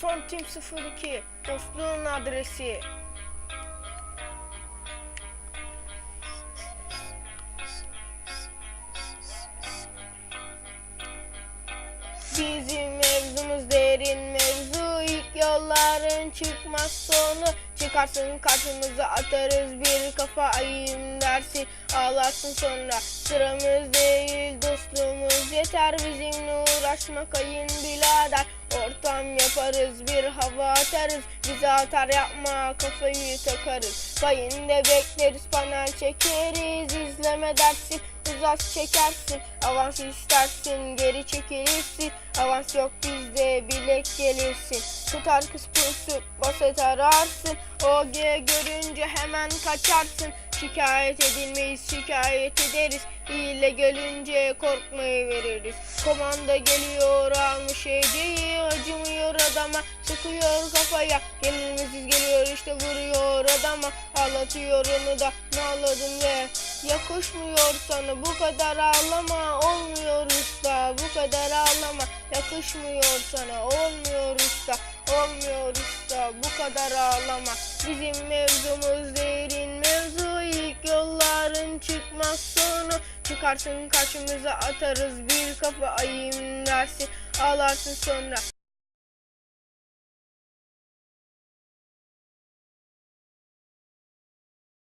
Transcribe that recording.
Son Tim 02 dostluğun adresi. Bizim mevzumuz derin mevzu. İlk yolların çıkmaz sonu. Çıkarsın karşımıza atarız bir kafa. Ayım dersin Ağlarsın sonra. Sıramız değil dostluğumuz yeter. Bizimle uğraşma kayın birader Ortam yaparız bir hava atarız. Bize atar yapma kafayı takarız. Kayında bekleriz panel çekeriz. İzleme dersin uzak çekersin. Avans istersin geri çekilirsin. Avans yok bizde bilek gelirsin. Tutar kız pusu basit ararsın OG görünce hemen kaçarsın. Şikayet edilmeyiz şikayet ederiz. Hile görünce korkmayı veririz. Komanda geliyor almış heceyi Acımıyor adama sıkıyor kafaya. Yenilmesiz geliyor işte vuruyor adama. Ağlatıyor onu da ne ağladın ve Yakışmıyor sana bu kadar ağlama. Olmuyor usta bu kadar ağlama. Yakışmıyor sana olmuyor usta Olmuyor usta bu kadar ağlama. Bizim mevzumuz derin mevzu ilk yolların çıkmaz sonu Çıkarsın karşımıza atarız bir kafa. Ayım dersin Ağlarsın sonra